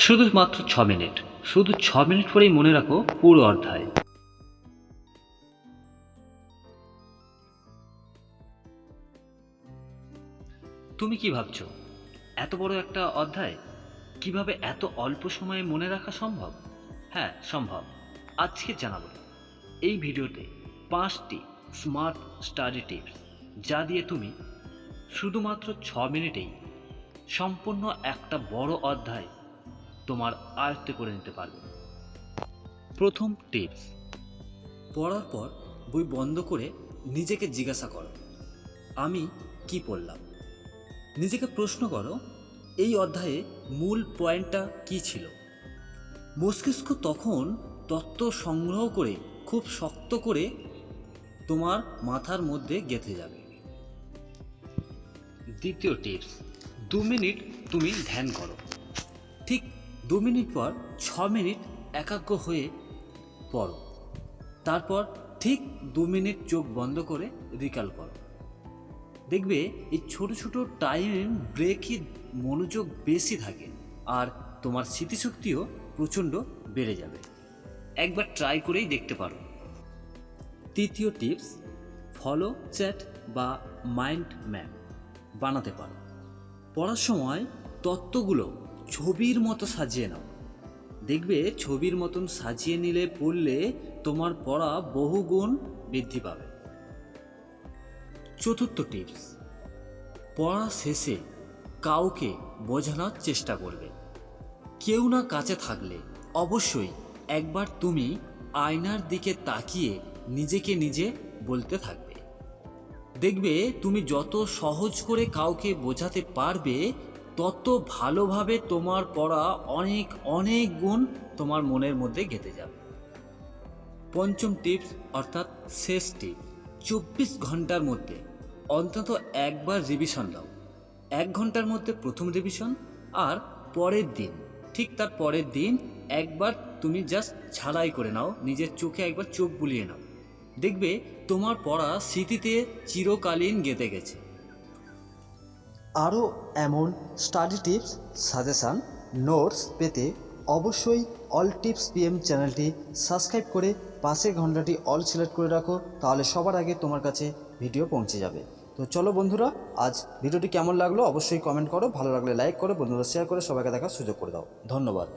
শুধুমাত্র ছ মিনিট। শুধু ছ মিনিট পরেই মনে রাখো, পুরো অধ্যায়। তুমি কি ভাবছ? এত বড় একটা অধ্যায়? কীভাবে এত অল্প সময়ে মনে রাখা সম্ভব? হ্যাঁ সম্ভব। আজকে জানাব। এই ভিডিওতে পাঁচটি স্মার্ট স্টাডি টিপস, যা দিয়ে তুমি শুধুমাত্র ছ মিনিটেই সম্পূর্ণ একটা বড় অধ্যায় তোমার আয়ত্তে করে নিতে পারবে। প্রথম টিপস। পড়ার পর বই বন্ধ করে নিজেকে জিজ্ঞাসা করো আমি কি পড়লাম? নিজেকে প্রশ্ন করো এই অধ্যায়ে মূল পয়েন্টটা কি ছিল? মস্তিষ্ক তখন তত্ত্ব সংগ্রহ করে খুব শক্ত করে তোমার মাথার মধ্যে গেঁথে যাবে। দ্বিতীয় টিপস দু মিনিট তুমি ধ্যান করো। ঠিক দু মিনিট পর ছ মিনিট একাগ্র হয়ে পড়ো। তারপর ঠিক দু মিনিট চোখ বন্ধ করে রিকাল করো। দেখবে এই ছোট ছোট টাইম ব্রেকই মনোযোগ বেশি থাকে আর তোমার স্মৃতিশক্তিও প্রচণ্ড বেড়ে যাবে। একবার ট্রাই করেই দেখতে পারো। তৃতীয় টিপস ফলো চ্যাট বা মাইন্ড ম্যাপ বানাতে পারো। পড়ার সময় তত্ত্বগুলো ছবির মতো সাজিয়ে নাও। দেখবে ছবির মতন সাজিয়ে নিলে পড়লে তোমার পড়া বহুগুণ বৃদ্ধি পাবে। চতুর্থ টিপস, পড়া শেষে কাউকে বোঝানোর চেষ্টা করবে। কেউ না কাছে থাকলে অবশ্যই একবার তুমি আয়নার দিকে তাকিয়ে নিজেকে নিজে বলতে থাকবে। দেখবে তুমি যত সহজ করে কাউকে বোঝাতে পারবে তত ভালোভাবে তোমার পড়া অনেক অনেক গুণ তোমার মনের মধ্যে গেঁথে যাবে। পঞ্চম টিপস, অর্থাৎ শেষ টিপ, চব্বিশ ঘণ্টার মধ্যে অন্তত একবার রিভিশন দাও। এক ঘণ্টার মধ্যে প্রথম রিভিশন আর পরের দিন, ঠিক তার পরের দিন একবার তুমি জাস্ট ছাড়াই করে নাও, নিজের চোখে একবার চোখ বুলিয়ে নাও। দেখবে তোমার পড়া স্মৃতিতে চিরকালীন গেঁথে গেছে। আরও এমন স্টাডি টিপস সাজেশান নোটস পেতে অবশ্যই অল টিপস পিএম চ্যানেলটি সাবস্ক্রাইব করে পাশের ঘন্টাটি অল সিলেক্ট করে রাখো, তাহলে সবার আগে তোমার কাছে ভিডিও পৌঁছে যাবে। তো চলো বন্ধুরা, আজ ভিডিওটি কেমন লাগল অবশ্যই কমেন্ট করো, ভালো লাগলে লাইক করো বন্ধুরা শেয়ার করে সবাইকে দেখার সুযোগ করে দাও। ধন্যবাদ।